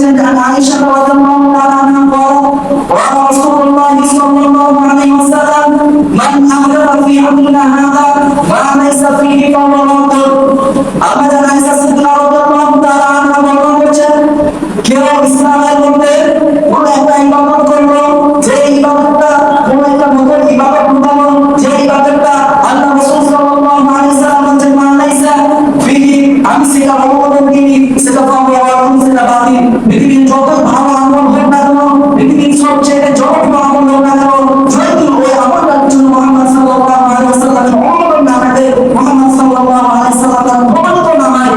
যে আয়েশা রাদিয়াল্লাহু তাআলা আনহা বলেন ওয়া রাসূলুল্লাহ সাল্লাল্লাহু আলাইহি ওয়াসাল্লাম, মান আহদাথা ফি আমরিনা হাযা মা লাইসা ফীহি রাদ্দ আল্লাহ জানা আয়েশা সিদ্দিকা রাদিয়াল্লাহু তাআলা আনহা বর্ণনা করছেন, কেউ ইসলামের মধ্যে কোন একটা ইবাদত করল, যে ইবাদতটা আমি সেটা অনুমোদন সেটা পাবো এবং সেটা বাতিল পৃথিবীর যত ভালো আমল হোক না কেন, পৃথিবীর সবচেয়ে যত আমল হোক না কেন যদি ওই আমলটার জন্য মোহাম্মদ সাল্লাল্লাহু আলাইহি ওয়াসাল্লামের অনুমোদন না থাকে প্রমাণিত না হয়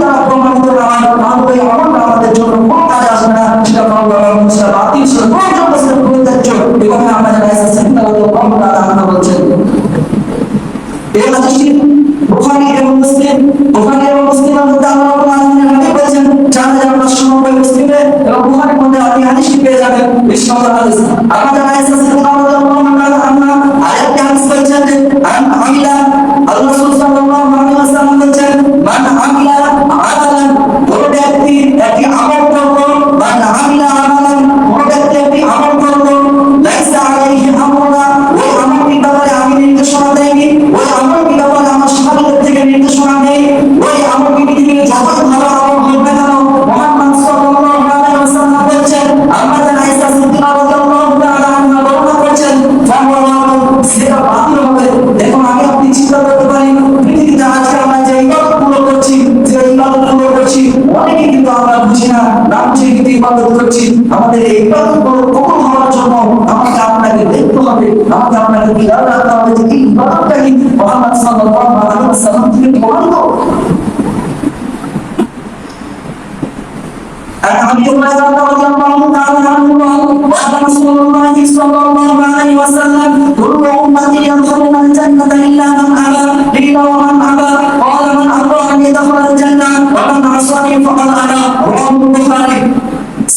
দ্বারা প্রমাণিত না তাহলে ওই আমলটা আমাদের জন্য কোনো কাজে আসবে না, সেটা পাবো এবং সেটা বাতিল সেটা প্রয়োজন সেটা প্রয়োজ্য এবং আমরা যারা এসেছেন, তারা তো আমরা আল্লাহ বলছেন এই হাদিসটি বুখারী এবং মুসলিম। বুখারী মধ্যে আল্লাহ রাব্বুল আলামিন নবী চার হাজার মুসলিমে হাদিস ইবাদত করছি আমাদের এই ইবাদতগুলো কবুল হওয়ার জন্য আমাকে আপনাকে দেখতে হবে আমাকে আপনাকে খেয়াল রাখতে হবে যে এই ইবাদতটা কি মুহাম্মদ সাল্লাল্লাহু আলাইহি ওয়াসাল্লাম থেকে প্রমাণিত عن عبد الله رضي الله تعالى عنه قال رسول الله صلى الله عليه وسلم كل امتي يدخلون الجنه الا من ابى قيل ومن ابى قال من اطاعني دخل الجنه ومن عصاني فقد ابى رواه البخاري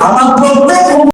আমার প্রত্যেক